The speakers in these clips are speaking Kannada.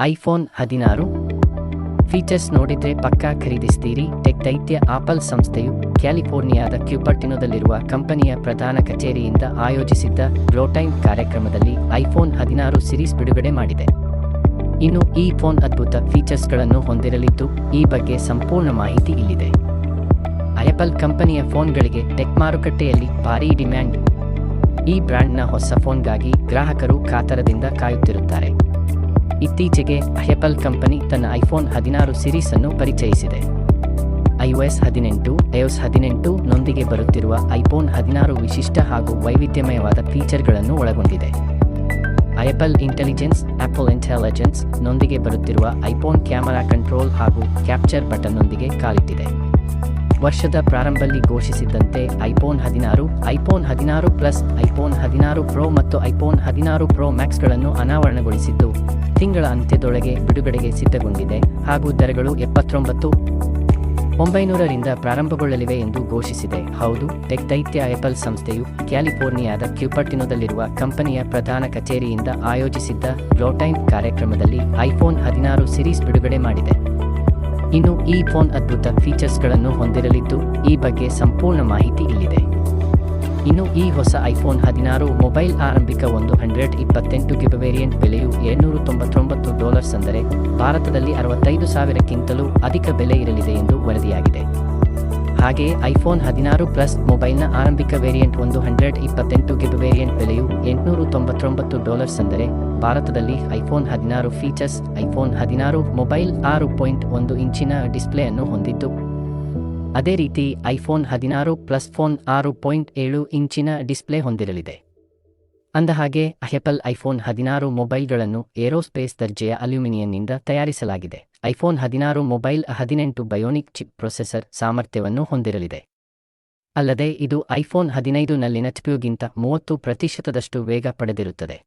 ಐಫೋನ್ ಹದಿನಾರು. ಫೀಚರ್ಸ್ ನೋಡಿದ್ರೆ ಪಕ್ಕಾ ಖರೀದಿಸ್ತೀರಿ. ಟೆಕ್ ದೈತ್ಯ ಆಪಲ್ ಸಂಸ್ಥೆಯು ಕ್ಯಾಲಿಫೋರ್ನಿಯಾದ ಕ್ಯೂಪರ್ಟಿನೋದಲ್ಲಿರುವ ಕಂಪನಿಯ ಪ್ರಧಾನ ಕಚೇರಿಯಿಂದ ಆಯೋಜಿಸಿದ್ದ ಗ್ಲೋಟೈಮ್ ಕಾರ್ಯಕ್ರಮದಲ್ಲಿ ಐಫೋನ್ ಹದಿನಾರು ಸಿರೀಸ್ ಬಿಡುಗಡೆ ಮಾಡಿದೆ. ಇನ್ನು ಈ ಫೋನ್ ಅದ್ಭುತ ಫೀಚರ್ಸ್ಗಳನ್ನು ಹೊಂದಿರಲಿದ್ದು, ಈ ಬಗ್ಗೆ ಸಂಪೂರ್ಣ ಮಾಹಿತಿ ಇಲ್ಲಿದೆ. ಆಪಲ್ ಕಂಪನಿಯ ಫೋನ್ಗಳಿಗೆ ಟೆಕ್ ಮಾರುಕಟ್ಟೆಯಲ್ಲಿ ಭಾರೀ ಡಿಮ್ಯಾಂಡ್. ಈ ಬ್ರ್ಯಾಂಡ್ನ ಹೊಸ ಫೋನ್ಗಾಗಿ ಗ್ರಾಹಕರು ಕಾತರದಿಂದ ಕಾಯುತ್ತಿರುತ್ತಾರೆ. ಇತ್ತೀಚೆಗೆ ಹೆಪಲ್ ಕಂಪನಿ ತನ್ನ ಐಫೋನ್ ಹದಿನಾರು ಸಿರೀಸ್ ಅನ್ನು ಪರಿಚಯಿಸಿದೆ. ಐಒಎಸ್ ಹದಿನೆಂಟು ಐಒಸ್ ಹದಿನೆಂಟು ನೊಂದಿಗೆ ಬರುತ್ತಿರುವ ಐಫೋನ್ ಹದಿನಾರು ವಿಶಿಷ್ಟ ಹಾಗೂ ವೈವಿಧ್ಯಮಯವಾದ ಫೀಚರ್ಗಳನ್ನು ಒಳಗೊಂಡಿದೆ. ಐಪಲ್ ಇಂಟೆಲಿಜೆನ್ಸ್ ಆಪಲ್ ಇಂಟೆಲಿಜೆನ್ಸ್ ನೊಂದಿಗೆ ಬರುತ್ತಿರುವ ಐಫೋನ್ ಕ್ಯಾಮೆರಾ ಕಂಟ್ರೋಲ್ ಹಾಗೂ ಕ್ಯಾಪ್ಚರ್ ಬಟನ್ನೊಂದಿಗೆ ಕಾಲಿಟ್ಟಿದೆ. ವರ್ಷದ ಪ್ರಾರಂಭದಲ್ಲಿ ಘೋಷಿಸಿದ್ದಂತೆ ಐಫೋನ್ ಹದಿನಾರು ಐಫೋನ್ ಹದಿನಾರು ಪ್ಲಸ್ ಐಫೋನ್ ಹದಿನಾರು ಪ್ರೊ ಮತ್ತು ಐಫೋನ್ ಹದಿನಾರು ಪ್ರೊ ಮ್ಯಾಕ್ಸ್ಗಳನ್ನು ಅನಾವರಣಗೊಳಿಸಿದ್ದು ತಿಂಗಳ ಅಂತ್ಯದೊಳಗೆ ಬಿಡುಗಡೆಗೆ ಸಿದ್ಧಗೊಂಡಿದೆ ಹಾಗೂ ದರಗಳು ಎಪ್ಪತ್ತೊಂಬತ್ತು, ಒಂಬೈನೂರರಿಂದ ಪ್ರಾರಂಭಗೊಳ್ಳಲಿವೆ ಎಂದು ಘೋಷಿಸಿದೆ. ಹೌದು, ಟೆಕ್ ದೈತ್ಯ ಆಪಲ್ ಸಂಸ್ಥೆಯು ಕ್ಯಾಲಿಫೋರ್ನಿಯಾದ ಕ್ಯೂಪರ್ಟಿನೋದಲ್ಲಿರುವ ಕಂಪನಿಯ ಪ್ರಧಾನ ಕಚೇರಿಯಿಂದ ಆಯೋಜಿಸಿದ್ದ ಗ್ಲೋಟೈಮ್ ಕಾರ್ಯಕ್ರಮದಲ್ಲಿ ಐಫೋನ್ ಹದಿನಾರು ಸಿರೀಸ್ ಬಿಡುಗಡೆ ಮಾಡಿದೆ. ಇನ್ನು ಈ ಫೋನ್ ಅದ್ಭುತ ಫೀಚರ್ಸ್ಗಳನ್ನು ಹೊಂದಿರಲಿದ್ದು, ಈ ಬಗ್ಗೆ ಸಂಪೂರ್ಣ ಮಾಹಿತಿ ಇಲ್ಲಿದೆ. ಇನ್ನು ಈ ಹೊಸ ಐಫೋನ್ ಹದಿನಾರು ಮೊಬೈಲ್ ಆರಂಭಿಕ ಒಂದು ಹಂಡ್ರೆಡ್ ಇಪ್ಪತ್ತೆಂಟು ಗಿಬ ವೇರಿಯಂಟ್ ಬೆಲೆಯು ಏಳ್ನೂರ ತೊಂಬತ್ತೊಂಬತ್ತು ಡಾಲರ್ಸ್ ಅಂದರೆ ಭಾರತದಲ್ಲಿ ಅರವತ್ತೈದು ಸಾವಿರಕ್ಕಿಂತಲೂ ಅಧಿಕ ಬೆಲೆ ಇರಲಿದೆ ಎಂದು ವರದಿಯಾಗಿದೆ. ಹಾಗೆಯೇ ಐಫೋನ್ ಹದಿನಾರು ಪ್ಲಸ್ ಮೊಬೈಲ್ನ ಆರಂಭಿಕ ವೇರಿಯಂಟ್ ಒಂದು ಹಂಡ್ರೆಡ್ ಇಪ್ಪತ್ತೆಂಟು ಗಿಬ ವೇರಿಯಂಟ್ ಬೆಲೆಯು ಎಂಟುನೂರ ತೊಂಬತ್ತೊಂಬತ್ತು ಡಾಲರ್ಸ್ ಅಂದರೆ ಭಾರತದಲ್ಲಿ ಐಫೋನ್ ಹದಿನಾರು ಫೀಚರ್ಸ್ ಐಫೋನ್ ಹದಿನಾರು ಮೊಬೈಲ್ ಆರು ಪಾಯಿಂಟ್ ಒಂದು ಇಂಚಿನ ಡಿಸ್ಪ್ಲೇ ಅನ್ನು ಹೊಂದಿದ್ದು ಅದೇ ರೀತಿ ಐಫೋನ್ ಹದಿನಾರು ಪ್ಲಸ್ ಫೋನ್ ಆರು ಪಾಯಿಂಟ್ ಏಳು ಇಂಚಿನ ಡಿಸ್ಪ್ಲೇ ಹೊಂದಿರಲಿದೆ. ಅಂದಹಾಗೆ ಆಪಲ್ ಐಫೋನ್ ಹದಿನಾರು ಮೊಬೈಲ್ಗಳನ್ನು ಏರೋಸ್ಪೇಸ್ ದರ್ಜೆಯ ಅಲ್ಯೂಮಿನಿಯಂನಿಂದ ತಯಾರಿಸಲಾಗಿದೆ. ಐಫೋನ್ ಹದಿನಾರು ಮೊಬೈಲ್ ಹದಿನೆಂಟು ಬಯೋನಿಕ್ ಚಿಪ್ ಪ್ರೊಸೆಸರ್ ಸಾಮರ್ಥ್ಯವನ್ನು ಹೊಂದಿರಲಿದೆ. ಅಲ್ಲದೆ, ಇದು ಐಫೋನ್ ಹದಿನೈದುನಲ್ಲಿನ ಚಿಪ್ಯುಗಿಂತ ಮೂವತ್ತು ಪ್ರತಿಶತದಷ್ಟು ವೇಗ ಪಡೆದಿರುತ್ತದೆ.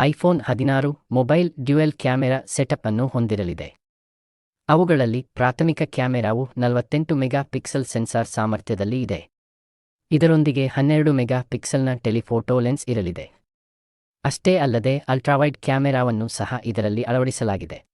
ಐಫೋನ್ ಹದಿನಾರು ಮೊಬೈಲ್ ಡ್ಯುಯಲ್ ಕ್ಯಾಮೆರಾ ಸೆಟಪ್ ಅನ್ನು ಹೊಂದಿರಲಿದೆ. ಅವುಗಳಲ್ಲಿ ಪ್ರಾಥಮಿಕ ಕ್ಯಾಮೆರಾವು ನಲವತ್ತೆಂಟು ಮೆಗಾ ಪಿಕ್ಸೆಲ್ ಸೆನ್ಸಾರ್ ಸಾಮರ್ಥ್ಯದಲ್ಲಿ ಇದೆ. ಇದರೊಂದಿಗೆ ಹನ್ನೆರಡು ಮೆಗಾ ಪಿಕ್ಸೆಲ್ನ ಟೆಲಿಫೋಟೋ ಲೆನ್ಸ್ ಇರಲಿದೆ. ಅಷ್ಟೇ ಅಲ್ಲದೆ ಅಲ್ಟ್ರಾವೈಡ್ ಕ್ಯಾಮೆರಾವನ್ನು ಸಹ ಇದರಲ್ಲಿ ಅಳವಡಿಸಲಾಗಿದೆ.